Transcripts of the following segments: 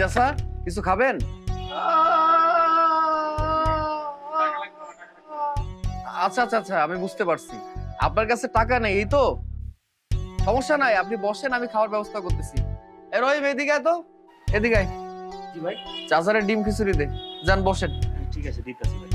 চাচা কিছু খাবেন? আচ্ছা আচ্ছা আচ্ছা আমি বুঝতে পারছি। আপনার কাছে টাকা নেই এই তো। সমস্যা নাই আপনি বসেন আমি খাওয়ার ব্যবস্থা করতেছি। এ রহিম এদিকে তো। এদিকে জি ভাই। চাচারের ডিম খিচুড়ি দে। যান বসেন। ঠিক আছে দিতেছি ভাই।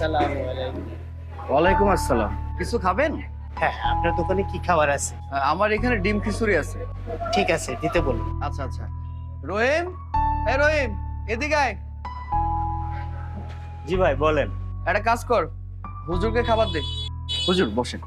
আসসালামু আলাইকুম। ওয়ালাইকুম আসসালাম। কিছু খাবেন? হ্যাঁ আপনার দোকানে কি খাবার আছে? আমার এখানে ডিম খিচুড়ি আছে। ঠিক আছে দিতে বলুন। আচ্ছা আচ্ছা। রহিম? এ রহিম এদিকে আয়। জি ভাই বলেন। একটা কাজ কর হুজুরকে খাবার দে। হুজুর বসেন।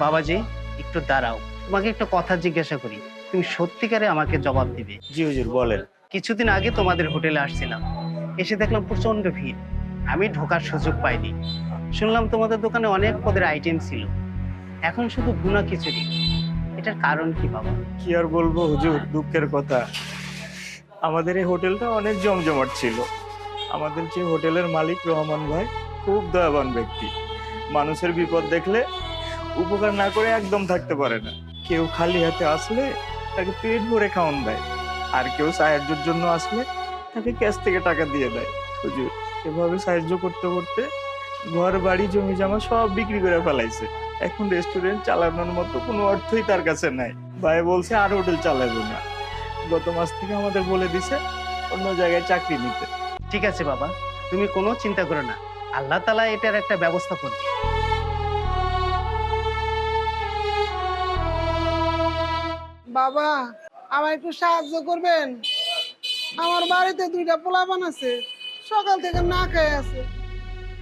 বাবাজি একটু দাঁড়াও। তোমাকে একটা কথা জিজ্ঞাসা করি। তুমি সত্যিকারে আমাকে জবাব দিবে? জি হুজুর বলেন। কিছুদিন আগে তোমাদের হোটেলে আসছিলাম। এসে দেখলাম প্রচণ্ড ভিড়। আমি ঢোকার সুযোগ পাইনি। শুনলাম তোমাদের দোকানে অনেক পদের আইটেম ছিল। এখন শুধু ভুনা খিচুড়ি। এটার কারণ কি বাবা? কি আর বলব হুজুর দুঃখের কথা। আমাদের এই হোটেলটা অনেক জমজমাট ছিল। আমাদের যে হোটেলের মালিক রহমান ভাই খুব দয়াবান ব্যক্তি। মানুষের বিপদ দেখলে উপকার না করে একদম থাকতে পারে না। কেউ খালি হাতে আসলে তাকে পেট ভরে খাওয়ান দেয়। আর কেউ সাহায্যের জন্য আসলে তাকে ক্যাশ থেকে টাকা দিয়ে দেয়। হুজুর, এভাবে সাহায্য করতে করতে ঘর, বাড়ি, জমি, জমা সব বিক্রি করে ফেলাইছে। এখন রেস্টুরেন্ট চালানোর মতো কোনো অর্থই তার কাছে নাই। ভাই বলছে, আর হোটেল চালাবো না। গত মাস থেকে আমাদের বলে দিছে, অন্য জায়গায় চাকরি নিতে। ঠিক আছে বাবা, তুমি কোনো চিন্তা করো না। আল্লাহ তালা এটার একটা ব্যবস্থা করবে। বাবা, আমায় একটু সাহায্য করবেন? আমার বাড়িতে দুইটা পোলাপান আছে, সকাল থেকে না খেয়ে আছে।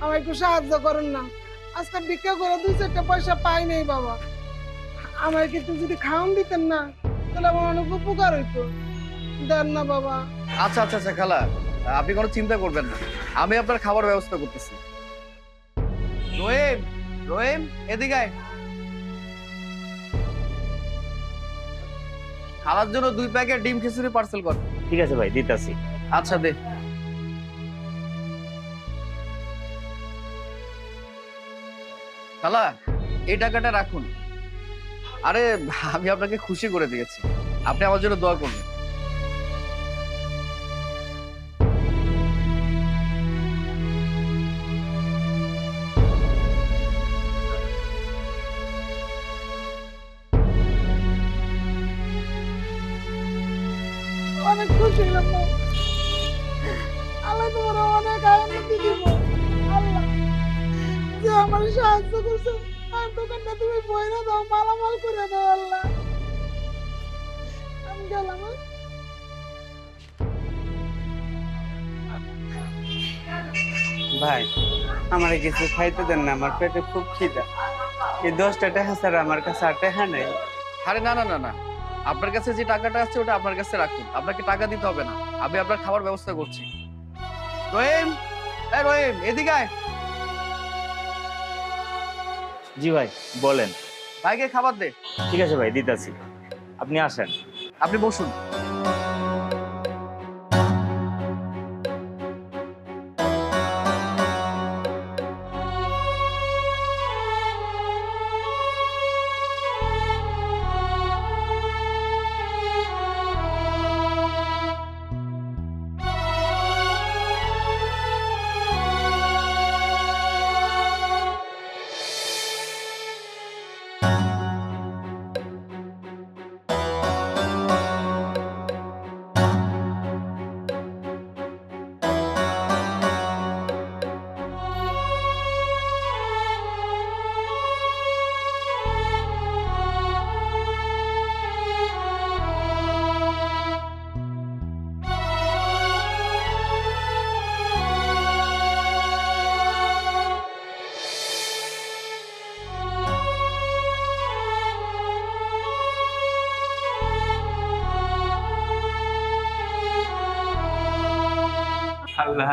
আমায় একটু সাহায্য করেন না। আজকে ভিক্ষা করে দুই চারটা পয়সা পাই নাই বাবা। আমায় কি একটু যদি খাওয়ান দিতেন না, তাহলে আমার অনেক উপকার হইতো। দেন না বাবা। আচ্ছা আচ্ছা আচ্ছা খালা, আপনি কোনো চিন্তা করবেন না। আমি আপনার খাবার ব্যবস্থা করতেছি। রহিম রহিম, এদিকে আয়। খালার জন্য দুই প্যাকেট ডিম খিচুড়ি পার্সেল কর। ঠিক আছে ভাই দিতাছি। আচ্ছা দে। খালা এই টাকাটা রাখুন। আরে আমি আপনাকে খুশি করে দিয়েছি। আপনি আমার জন্য দোয়া করবেন আমার সাহায্য করছ। আর দোকানটা তুমি বইরা দাও মালামাল করে দাও আল্লাহ। আমি গেলাম হ্যাঁ? ভাই আমার কিছু খাইতে দেন না আমার পেটে খুব খিদা। এই দশটা টাকা ছাড়া আমার কাছে আর টাকা নেই। আরে না না না না। আপনার কাছে যে টাকাটা আছে ওটা আপনার কাছে রাখুন। আপনাকে টাকা দিতে হবে না। আমি আপনার খাবার ব্যবস্থা করছি। রহিম এই রহিম এদিকে আয়। জি ভাই বলেন। ভাইকে খাবার দে। ঠিক আছে ভাই দিতেছি। আপনি আসেন। আপনি বসুন। আল্লাহ।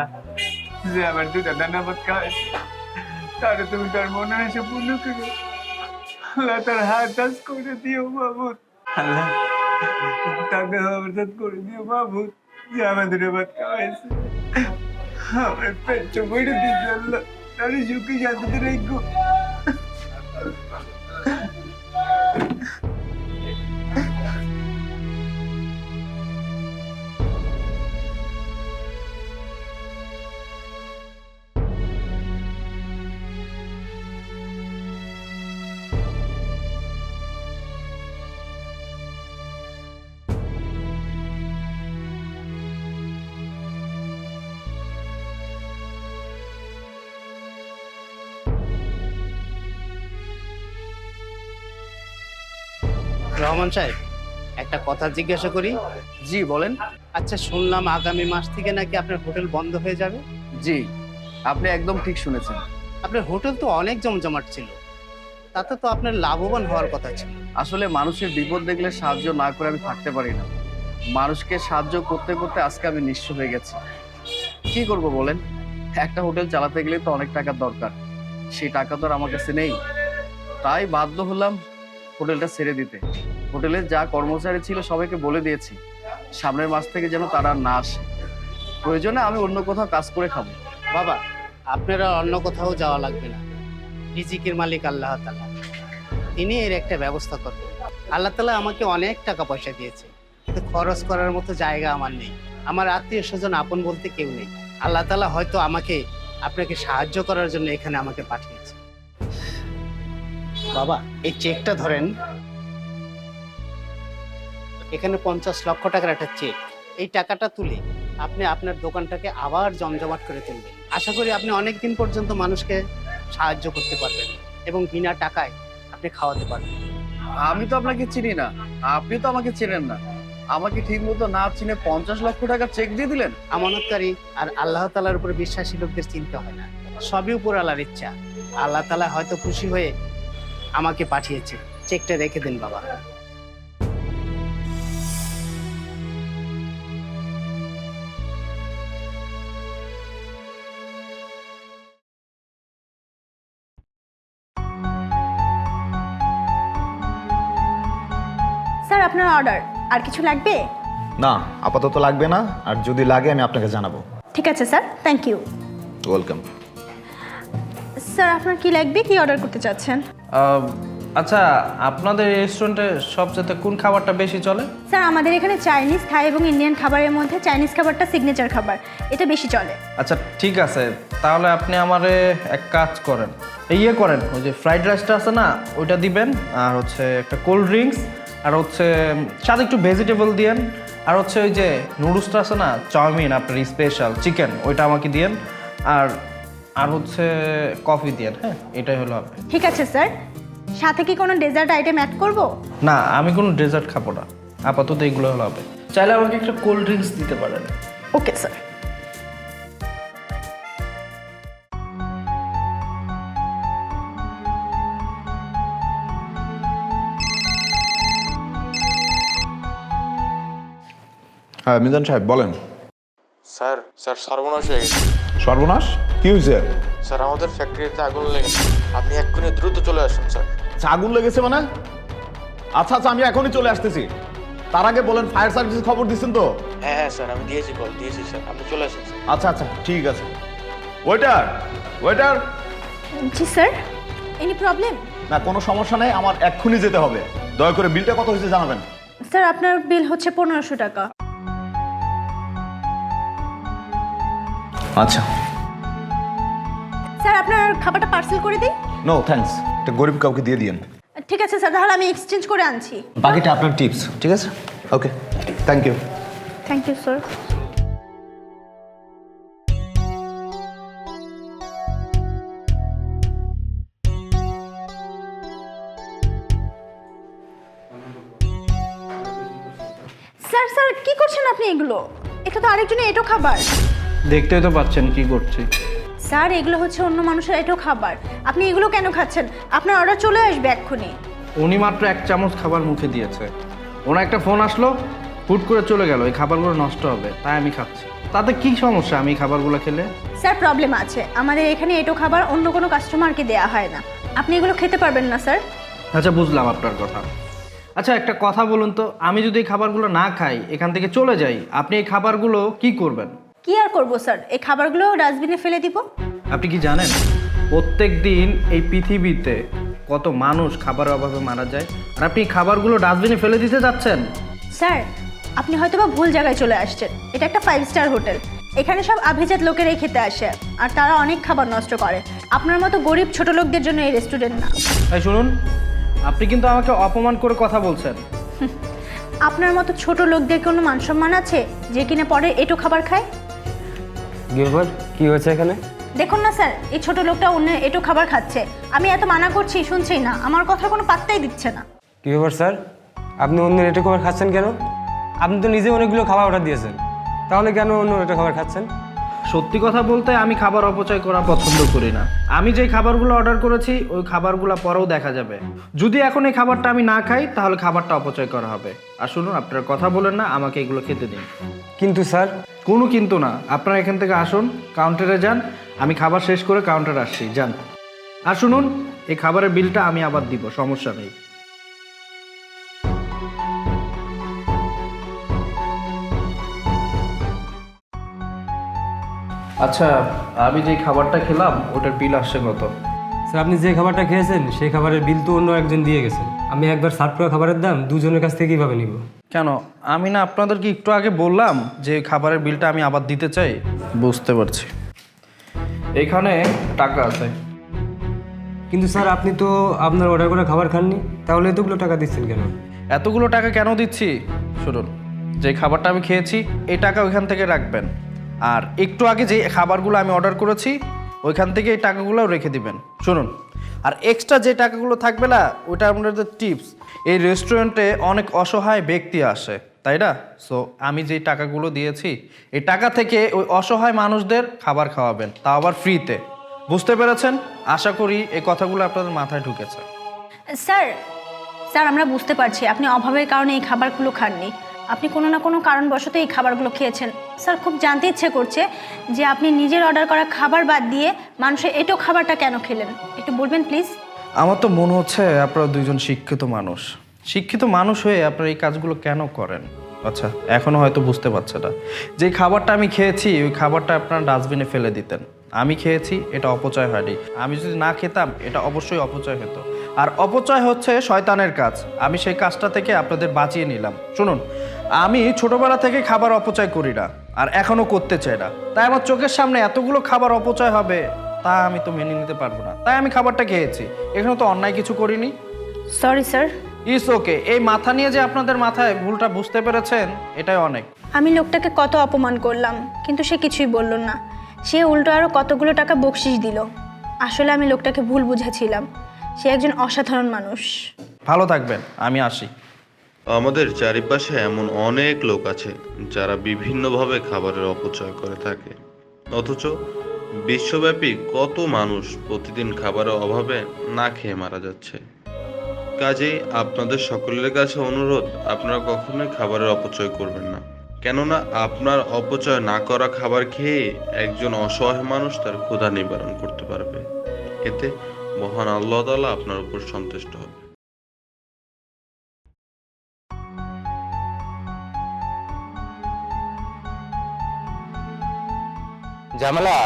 যে আমার দুটা দানা ভাত খাওয়াইছে তাহলে তুমি তার মনে এসে পূর্ণ করো। আল্লাহ তার হাত টাচ করে দিও বাবুর আল্লাহ তাকে হাত করে দিও বাবুর যে আমাদের ভাত খাওয়াইছে। আমার পেট চোপড়ে দিচ্ছে আল্লাহ। তাহলে সুখী শান্তিতে রেখো। রহমান সাহেব একটা কথা জিজ্ঞাসা করি। জি বলেন। আচ্ছা শুনলাম আগামী মাস থেকে নাকি আপনার হোটেল বন্ধ হয়ে যাবে? জি আপনি একদম ঠিক শুনেছেন। আপনার হোটেল তো অনেক জমজমাট ছিল। তাতে তো আপনার লাভবান হওয়ার কথা ছিল। আসলে মানুষের বিপদ দেখলে সাহায্য না করে আমি থাকতে পারি না। মানুষকে সাহায্য করতে করতে আজকে আমি নিঃস্ব হয়ে গেছি। কি করব বলেন? একটা হোটেল চালাতে গেলে তো অনেক টাকার দরকার। সেই টাকা তো আর আমার কাছে নেই। তাই বাধ্য হলাম হোটেলটা ছেড়ে দিতে। হোটেলে যা কর্মচারী ছিল সবাইকে বলে দিয়েছি, সামনের মাস থেকে যেন তারা না আসে। প্রয়োজনে আমি অন্য কোথাও কাজ করে খাব। বাবা, আপনারা অন্য কোথাও যাওয়া লাগবে না। রিজিকের মালিক আল্লাহ তালা তিনি এর একটা ব্যবস্থা করবেন। আল্লাহ তালা আমাকে অনেক টাকা পয়সা দিয়েছে। কিন্তু খরচ করার মতো জায়গা আমার নেই। আমার আত্মীয় স্বজন আপন বলতে কেউ নেই। আল্লাহ তালা হয়তো আমাকে, আপনাকে সাহায্য করার জন্য এখানে আমাকে পাঠিয়েছে। বাবা, এই চেকটা ধরেন। এখানে পঞ্চাশ লক্ষ টাকার একটা চেক এই টাকাটা তুলে আপনি আপনার দোকানটাকে আবার জমজমাট করে তুলবেন। আশা করি আপনি অনেক দিন পর্যন্ত মানুষকে সাহায্য করতে পারবেন এবং বিনা টাকায় আপনি খাওয়াতে পারবেন। আমি তো আপনাকে চিনি না। আপনি তো আমাকে চেনেন না। আমাকে ঠিক মতো না চিনে পঞ্চাশ লক্ষ টাকা চেক দিয়ে দিলেন? আমানতকারী আর আল্লাহ তালার উপরে বিশ্বাসী লোকদের চিন্তা হয় না। সবই উপর আল্লাহর ইচ্ছা। আল্লাহ তালা হয়তো খুশি হয়ে আমাকে পাঠিয়েছে। চেকটা রেখে দিন বাবা। স্যার আপনার অর্ডার আর কিছু লাগবে? না আপাতত লাগবে না আর যদি লাগে আমি আপনাকে জানাব। ঠিক আছে sir thank you welcome sir আপনার কি লাগবে? কি অর্ডার করতে চাচ্ছেন? আচ্ছা আপনাদের রেস্টুরেন্টে সবচেয়ে কোন খাবারটা বেশি চলে? স্যার আমাদের এখানে চাইনিজ থাই এবং ইন্ডিয়ান খাবারের মধ্যে চাইনিজ খাবারটা সিগনেচার খাবার। এটা বেশি চলে। আচ্ছা ঠিক আছে। তাহলে আপনি আমারে এক কাজ করেন। এই ইয়ে করেন ওই যে ফ্রাইড রাইসটা আছে না ওইটা দিবেন আর হচ্ছে একটা কোল্ড ড্রিঙ্কস আর হচ্ছে সাথে একটু ভেজিটেবল দিয়েন। আর হচ্ছে ওই যে নুডলসটা আছে না চাউমিন আপনার স্পেশাল চিকেন ওইটা আমাকে দিয়েন। আর আর হচ্ছে কফি দিয়েন হ্যাঁ এটাই হলো আপনি ঠিক আছে স্যার সাথে কি কোনো ডেজার্ট আইটেম অ্যাড করব? না আমি কোনো ডেজার্ট খাব না। আপাতত এইগুলো হলো হবে চাইলে আমাকে একটা কোল্ড ড্রিঙ্কস দিতে পারেন। ওকে স্যার হ্যাঁ মিজান সাহেব বলেন। স্যার স্যার সর্বনাশ হয়ে গেছে। সর্বনাশ? কি হয়েছে? স্যার আমাদের ফ্যাক্টরিতে আগুন লেগেছে। আপনি এক্ষুনি দ্রুত চলে আসুন স্যার। আচ্ছা, আগুন লেগেছে মানে? আচ্ছা আচ্ছা আমি এখনই চলে আসতেছি। তার আগে বলেন ফায়ার সার্ভিস খবর দিচ্ছেন তো? হ্যাঁ হ্যাঁ স্যার আমি দিয়েছি কল দিয়েছি স্যার। আপনি চলে আসুন স্যার। আচ্ছা আচ্ছা ঠিক আছে। Waiter waiter. জি স্যার এনি প্রবলেম? না কোনো সমস্যা নেই আমার এক্ষুনি যেতে হবে। দয়া করে বিলটা কত হয়েছে জানাবেন। স্যার আপনার বিল হচ্ছে পনেরোশো টাকা। আচ্ছা। স্যার আপনার খাবারটা পার্সেল করে দিই? নো থ্যাঙ্কস এটা গরিব কাউকে দিয়ে দিয়েন। ঠিক আছে স্যার তাহলে আমি এক্সচেঞ্জ করে আনছি। বাকিটা আপনার টিপস ঠিক আছে? Okay thank you thank you sir sir sir কি করছেন আপনি এগুলো? এটা তো আরেকজনের এটো খাবার। দেখতেই তো পাচ্ছেন কি করছি। স্যার এগুলো হচ্ছে অন্য মানুষের এটো খাবার। আপনি এগুলো কেন খাচ্ছেন? আপনার অর্ডার চলে আসবে এক্ষুনি। উনি মাত্র এক চামচ খাবার মুখে দিয়েছে। ওনার একটা ফোন আসলো হুট করে চলে গেল। এই খাবারগুলো নষ্ট হবে তাই আমি খাচ্ছি। তাতে কি সমস্যা আমি খাবারগুলো খেলে? স্যার প্রবলেম আছে। আমাদের এখানে এটো খাবার অন্য কোনো কাস্টমারকে দেয়া হয় না। আপনি এগুলো খেতে পারবেন না স্যার। আচ্ছা বুঝলাম আপনার কথা। আচ্ছা একটা কথা বলুন তো। আমি যদি এই খাবারগুলো না খাই এখান থেকে চলে যাই আপনি এই খাবারগুলো কি করবেন? কি আর করব স্যার? এই খাবারগুলো ডাস্টবিনে ফেলে দিব। আপনি কি জানেন প্রত্যেক দিন এই পৃথিবীতে কত মানুষ খাবারের অভাবে মারা যায়? আর আপনি এই খাবারগুলো ডাস্টবিনে ফেলে দিতে যাচ্ছেন? স্যার আপনি হয়তো বা ভুল জায়গায় চলে আসছেন। এটা একটা ফাইভ স্টার হোটেল। এখানে সব আভিজাত লোকেরাই খেতে আসে আর তারা অনেক খাবার নষ্ট করে। আপনার মতো গরিব ছোট লোকদের জন্য এই রেস্টুরেন্ট না। তাই শুনুন আপনি কিন্তু আমাকে অপমান করে কথা বলছেন। আপনার মতো ছোট লোকদের কোনো মান সম্মান আছে যে কিনা পরে এটো খাবার খায়? গিরবর কি হয়েছে এখানে? দেখুন না স্যার এই ছোট লোকটা অন্য এটু খাবার খাচ্ছে। আমি এত মানা করছি শুনছেই না। আমার কথা কোনো পাত্তাই দিচ্ছে না। কি ব্যাপার স্যার? আপনি অন্য রেটে খাবার খাচ্ছেন কেন? আপনি তো নিজে অনেকগুলো খাবার অর্ডার দিয়েছেন। তাহলে কেন অন্য রেটে খাবার খাচ্ছেন? সত্যি কথা বলতে আমি খাবার অপচয় করা পছন্দ করি না। আমি যে খাবারগুলো অর্ডার করেছি ওই খাবারগুলো পরেও দেখা যাবে। যদি এখন এই খাবারটা আমি না খাই তাহলে খাবারটা অপচয় করা হবে। আর শুনুন আপনারা কথা বলেন না আমাকে এগুলো খেতে দিন। কিন্তু স্যার? কোনো কিন্তু না। আপনারা এখান থেকে আসুন কাউন্টারে যান। আমি খাবার শেষ করে কাউন্টারে আসছি যান। আর শুনুন এই খাবারের বিলটা আমি আবার দিব সমস্যা নেই। আচ্ছা আমি যে খাবারটা খেলাম ওটার বিল আসছে কত? স্যার আপনি যে খাবারটা খেয়েছেন সেই খাবারের বিল তো অন্য একজন দিয়ে গেছেন আমি একবার সার্ভ করা খাবারের দাম দুজনের কাছ থেকে কীভাবে নিব। কেন? আমি না আপনাদেরকে একটু আগে বললাম যে খাবারের বিলটা আমি আবার দিতে চাই। বুঝতে পারছি। এখানে টাকা আছে। কিন্তু স্যার আপনি তো আপনার অর্ডার করা খাবার খাননি তাহলে এতগুলো টাকা দিচ্ছেন কেন? এতগুলো টাকা কেন দিচ্ছি? শুনুন যে খাবারটা আমি খেয়েছি এই টাকা ওইখান থেকে রাখবেন। আর একটু আগে যে খাবারগুলো আমি অর্ডার করেছি, ওইখান থেকে এই টাকাগুলো রেখে দিবেন। শুনুন, আর এক্সট্রা যে টাকাগুলো থাকবে না, ওইটা আপনাদের টিপস এই রেস্টুরেন্টে অনেক অসহায় ব্যক্তি আসে, তাই না? সো আমি যে টাকাগুলো দিয়েছি, এই টাকা থেকে ওই অসহায় মানুষদের খাবার খাওয়াবেন তাও আবার ফ্রিতে বুঝতে পেরেছেন? আশা করি এই কথাগুলো আপনাদের মাথায় ঢুকেছে। স্যার স্যার, আমরা বুঝতে পারছি, আপনি অভাবের কারণে এই খাবারগুলো খাননি। আপনি কোনো না কোনো কারণবশত এই খাবারগুলো খেয়েছেন। স্যার, খুব জানতে ইচ্ছে করছে যে আপনি নিজের অর্ডার করা খাবার বাদ দিয়ে মানুষের এটো খাবারটা কেন খেলেন। একটু বলবেন, প্লিজ? আমার তো মনে হচ্ছে আপনারা দুইজন শিক্ষিত মানুষ। শিক্ষিত মানুষ হয়ে আপনারা এই কাজগুলো কেন করেন? আচ্ছা এখনও হয়তো বুঝতে পারছে না। যে খাবারটা আমি খেয়েছি, ওই খাবারটা আপনারা ডাস্টবিনে ফেলে দিতেন। আমি খেয়েছি, এটা অপচয় হয়নি। আমি যদি না খেতাম, এটা অবশ্যই অপচয় হতো। আর অপচয় হচ্ছে শয়তানের কাজ। আমি সেই কাজটা থেকে আপনাদের বাঁচিয়ে নিলাম। শুনুন আমি ছোটবেলা থেকে খাবার অপচয় করি না আর এখনও করতে চাই না। তাই আমার চোখের সামনে এতগুলো খাবার অপচয় হবে তা আমি তো মেনে নিতে পারব না। তাই আমি খাবারটা খেয়েছি। এখানে তো অন্যায় কিছু করিনি। সরি স্যার ইস ওকে এই মাথা নিয়ে যে আপনাদের মাথায় ভুলটা বুঝতে পেরেছেন এটাই অনেক। আমি লোকটাকে কত অপমান করলাম কিন্তু সে কিছুই বলল না। সে উল্টো আরও কতগুলো টাকা বকশিস দিল। আসলে আমি লোকটাকে ভুল বুঝেছিলাম। সে একজন অসাধারণ মানুষ। ভালো থাকবেন আমি আসি। আমাদের চারিপাশে এমন অনেক লোক আছে যারা বিভিন্নভাবে খাবারের অপচয় করে থাকে। অথচ বিশ্বব্যাপী কত মানুষ প্রতিদিন খাবারের অভাবে না খেয়ে মারা যাচ্ছে। কাজেই আপনাদের সকলের কাছে অনুরোধ আপনারা কখনোই খাবারের অপচয় করবেন না। কেননা আপনার অপচয় না করা খাবার খেয়ে একজন অসহায় মানুষ তার ক্ষুধা নিবারণ করতে পারবে। এতে মহান আল্লাহ তাআলা আপনার উপর সন্তুষ্ট হবে। জামেলা?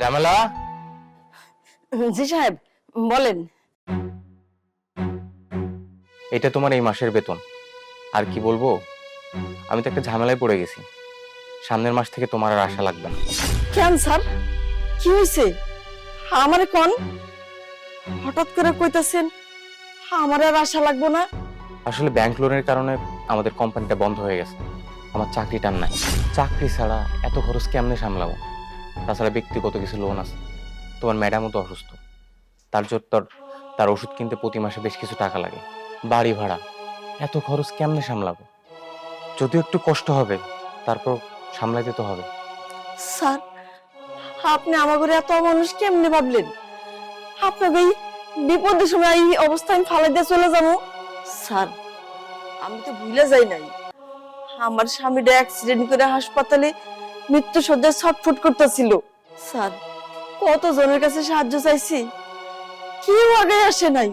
জামেলা? জি সাহেব বলেন। এটা তোমার এই মাসের বেতন। আর কি বলব? আমি তো একটা ঝামেলায় পড়ে গেছি। সামনের মাস থেকে তোমার আর আশা লাগবে না। কেন স্যার? কি হয়েছে? আমারে কোন? হঠাৎ করে কইতাছেন আমার আর আশা লাগবো না। আসলে ব্যাংক লোনের কারণে আমাদের কোম্পানিটা বন্ধ হয়ে গেছে। আমার চাকরিটার নাই। চাকরি ছাড়া এত খরচ কেমনে সামলাবো? তাছাড়া ব্যক্তিগত কিছু লোন আছে। তোমার ম্যাডামও তো অসুস্থ। তার জন্য তোর তার ওষুধ কিনতে প্রতি মাসে বেশ কিছু টাকা লাগে। বাড়ি ভাড়া। এত খরচ কেমনে সামলাবো? যদিও একটু কষ্ট হবে তারপর সামলাইতে তো হবে। স্যার আপনি আমার ঘরে এত মানুষ কেমনে ভাবলেন? আপনাকে বিপদের সময় এই অবস্থায় ফালাই দিয়ে চলে যাব? স্যার, আমি তো ভুলে যাই নাই। আমার স্বামীটা অ্যাক্সিডেন্ট করে হাসপাতালে মৃত্যু সজ্জায় ছটফট করতেছিল। স্যার কত জনের কাছে সাহায্য চাইছি? কেউ আগে আসে নাই।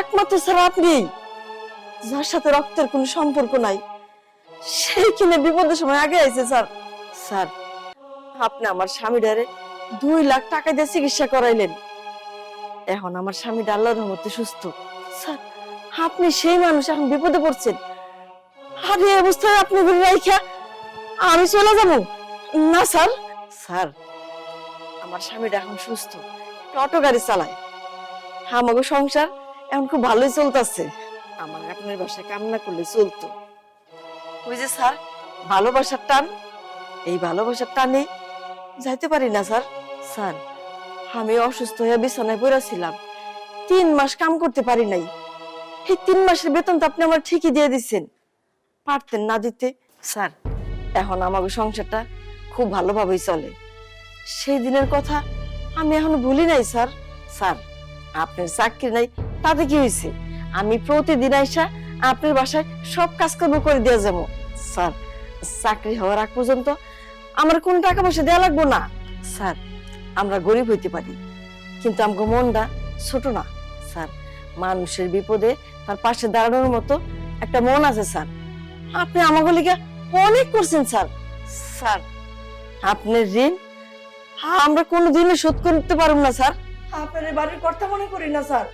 একমাত্র স্যার আপনি। যার সাথে রক্তের কোনো সম্পর্ক নাই সেই কিনে বিপদের সময় আগে আইছে স্যার। স্যার আপনি আমার স্বামীটারে দুই লাখ টাকা দিয়ে চিকিৎসা করাইলেন। এখন আমার স্বামীটা আল্লাহর রহমতে সুস্থ। স্যার, আপনি সেই মানুষ এখন বিপদে পড়ছেন। আর এই অবস্থায় আপনি ঘুরে রাইখা আমি চলে যাব। না, স্যার। স্যার, আমার স্বামীটা এখন সুস্থ। অটো গাড়ি চালায়। আমাকে সংসার এখন খুব ভালোই চলতেছে। আমার আপনার বাসায় কামনা করলে চলতো। ওই যে স্যার, ভালোবাসার টান। এই ভালোবাসার টানে যাইতে পারি না, স্যার। স্যার, আমি অসুস্থ হয়ে বিছানায় পড়েছিলাম তিন মাস কাম করতে পারি নাই। এই তিন মাসের বেতন তো আপনি আমার ঠিকই দিয়ে দিচ্ছেন পারতেন না দিতে। স্যার, এখন আমাকে সংসারটা খুব ভালোভাবেই চলে। সেই দিনের কথা আমি এখন ভুলি নাই, স্যার। স্যার, আপনার চাকরি নাই, তাতে কি হয়েছে আমি প্রতিদিন আইসা আপনার বাসায় সব কাজকর্ম করে দিয়ে যাব। স্যার, চাকরি হওয়ার আগ পর্যন্ত আমার কোন টাকা পয়সা দেওয়া লাগবো না। স্যার আমরা গরিব হইতে পারি কিন্তু আমাকে মনটা ছোট না। স্যার মানুষের বিপদে তার পাশে দাঁড়ানোর মতো একটা মন আছে স্যার। আপনি আমাকে লিগে অনেক করছেন স্যার। স্যার আপনার ঋণ আমরা কোনোদিনও শোধ করতে পারব না স্যার। আপনার বাড়ির কর্তা মনে করি না স্যার।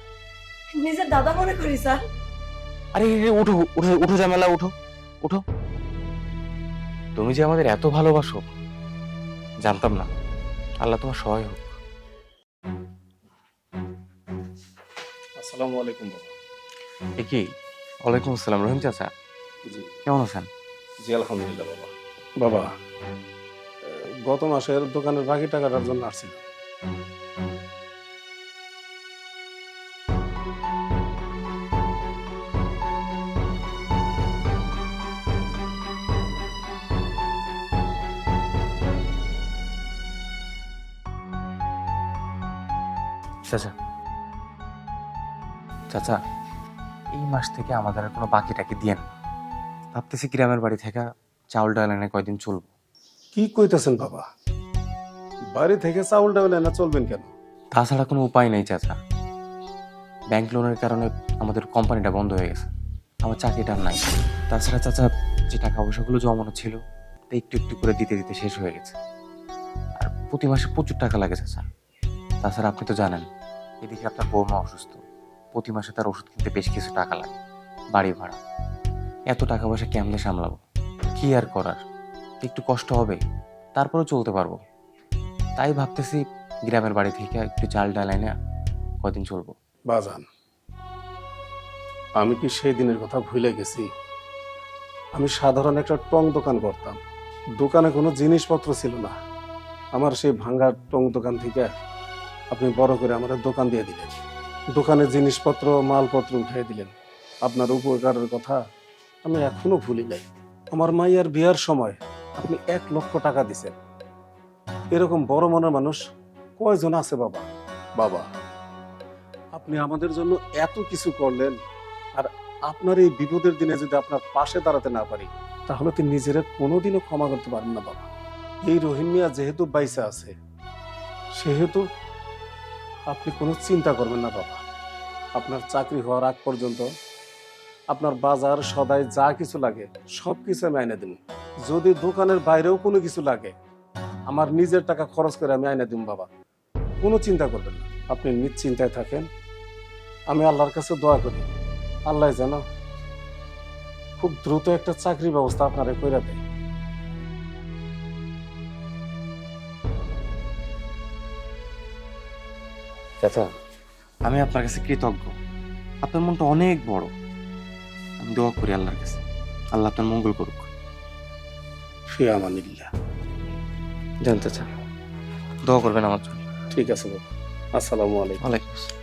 নিজের দাদা মনে করি স্যার। আরে আরে, উঠো উঠো উঠো ঝামেলা উঠো উঠো। তুমি যে আমাদের এত ভালোবাসো জানতাম না। আল্লাহ তোমার সহায় হোক। আসসালামু আলাইকুম বাবা। এ কি? ওয়ালাইকুম আসসালাম রহিম চাচা। জি। কেমন আছেন? জি আলহামদুলিল্লাহ বাবা। বাবা গত মাসের দোকানের বাকি টাকাটার জন্য আসছিল চাচা। চাচা এই মাস থেকে আমাদের আর কোনো বাকি টাকি দিয়েন ভাবতেছি গ্রামের বাড়ি থেকে চাউল ডাল এনে কয়দিন চলবো। কি কইতেছেন বাবা? বাড়ি থেকে চাউল ডাউল এনে চলবেন কেন? তাছাড়া কোনো উপায় নেই চাচা। ব্যাংক লোনের কারণে আমাদের কোম্পানিটা বন্ধ হয়ে গেছে। আমার চাকরিটা নাই। তাছাড়া চাচা যে টাকা পয়সাগুলো জমানো ছিল তা একটু একটু করে দিতে দিতে শেষ হয়ে গেছে। আর প্রতি মাসে প্রচুর টাকা লাগে চাচা। তাছাড়া আপনি তো জানেন এদিকে আপনার বৌমা অসুস্থ। প্রতি মাসে তার ওষুধ কিনতে বেশ কিছু টাকা লাগে। বাড়ি ভাড়া। এত টাকা পয়সা কেমনে সামলাবো? কি আর করার? একটু কষ্ট হবে। তারপরেও চলতে পারব। তাই ভাবতেছি গ্রামের বাড়ি থেকে একটু চাল ডাল এনে কদিন চলবো। বাজান, আমি কি সেই দিনের কথা ভুলে গেছি? আমি সাধারণ একটা টং দোকান করতাম। দোকানে কোনো জিনিসপত্র ছিল না। আমার সেই ভাঙ্গা টং দোকান থেকে আপনি বড় করে আমার দোকান দিয়ে দিলেন। দোকানের জিনিসপত্র, মালপত্র উঠাই দিলেন। আপনার উপকারের কথা আমি এখনও ভুলি নাই। আমার মাইয়ার বিয়ার সময় আপনি এক লক্ষ টাকা দিছেন। এরকম বড় মনের মানুষ কয়জন আছে বাবা? বাবা, আপনি আমাদের জন্য এত কিছু করলেন আর আপনার এই বিপদের দিনে যদি আপনার পাশে দাঁড়াতে না পারি, তাহলে তো নিজেরা কোনোদিনও ক্ষমা করতে পারেন না বাবা। এই রহিম মিয়া যেহেতু বাইসে আছে, সেহেতু আপনি কোনো চিন্তা করবেন না, বাবা। আপনার চাকরি হওয়ার আগ পর্যন্ত আপনার বাজার, সদাই যা কিছু লাগে, সব কিছু আমি আইনে দিব। যদি দোকানের বাইরেও কোনো কিছু লাগে, আমার নিজের টাকা খরচ করে আমি আইনে দিব, বাবা। কোনো চিন্তা করবেন না। আপনি নিশ্চিন্তায় থাকেন। আমি আল্লাহর কাছে দোয়া করি। আল্লাহ যেন খুব দ্রুত একটা চাকরি ব্যবস্থা আপনারা করে দেয়। চাচা আমি আপনার কাছে কৃতজ্ঞ। আপনার মনটা অনেক বড়। আমি দোয়া করি আল্লাহর কাছে। আল্লাহ আপনার মঙ্গল করুক। সে আমানিল্লাহ জানতে চান দোয়া করবেন আমার জন্য। ঠিক আছে বাবা। আসসালামু আলাইকুম। ওয়ালাইকুম আসসালাম।